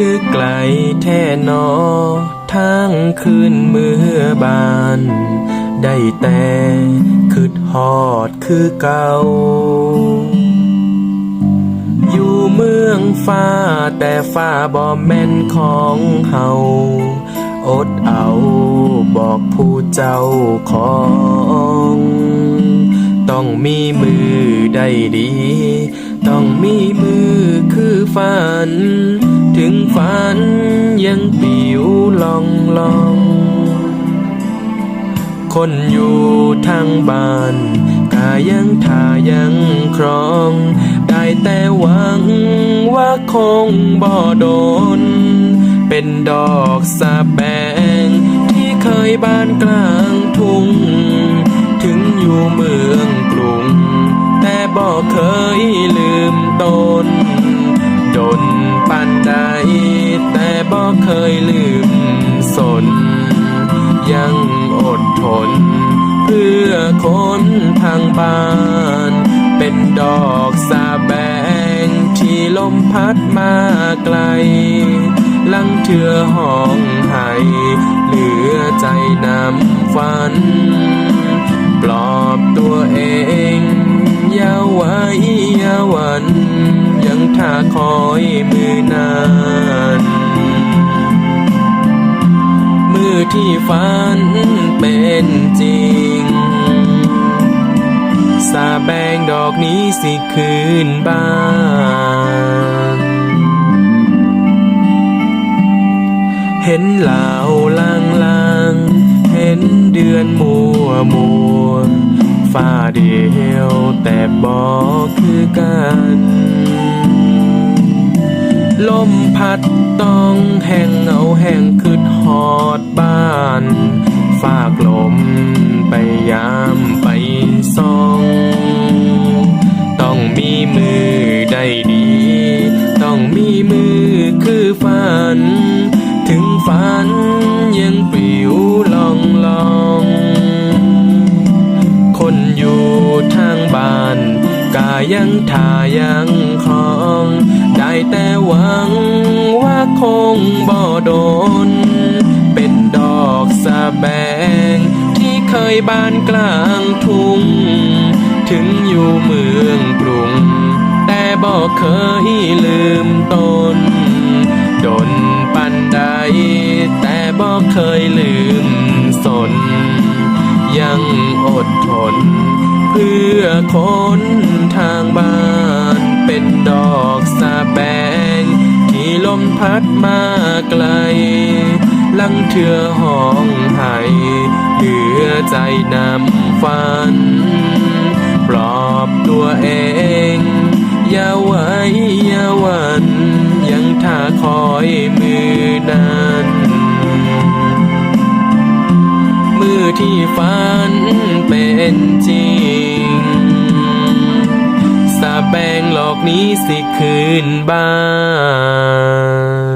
คือไกลแท่นอทางคืนเมื่อบาน ได้แต่คืดฮอดคือเก่า อยู่เมืองฟ้าแต่ฟ้าบ่แม่นของเฮาอดเอาบอกผู้เจ้าของ ต้องมีมือได้ดี ต้องมีมือคือฝัน ถึงฝันยังปิวลองลอง คนอยู่ทางบ้านกายังทายังครอง ได้แต่หวังว่าคงบ่โดน เป็นดอกสาแบง ที่เคยบานกลางทุ่ง ถึงอยู่เมืองกรุง แต่บ่เคยลืมตน ใดแต่บ่เคยลืมสน ยังอดทน เพื่อคนทางบ้าน เป็นดอกสาแบง ที่ลมพัดมาไกล ลังเถือห้องไห้เหลือใจนำฝัน ปลอบตัวเอง ที่ฝันเป็นจริง สาแบงดอกนี้สิคืนบ้านเห็นเหล่าลางลางเห็นเดือนมัวมัวฟ้าเดียวแต่บอกคือกันลมพัดต้องแห่งเหงาแห่งคืดหอ ยังทายังคลอง ได้แต่หวังว่าคงบ่โดน เป็นดอกสะแบง ที่เคยบานกลางทุ่ง ถึงอยู่เมืองกรุง แต่บ่เคยลืมตนดนปันใด แต่บ่เคยลืมสน ยังอดทน เพื่อคน ดอกสาแบงที่ลมพัดมาไกล ลังเถือห้องไห้เหลือใจนำฝัน ปลอบตัวเอง อย่าไว้อย่าหวันยังท่าคอยมือนั้นมือที่ฝันเป็นจริง แบงหลอกนี้สิคืนบ้าน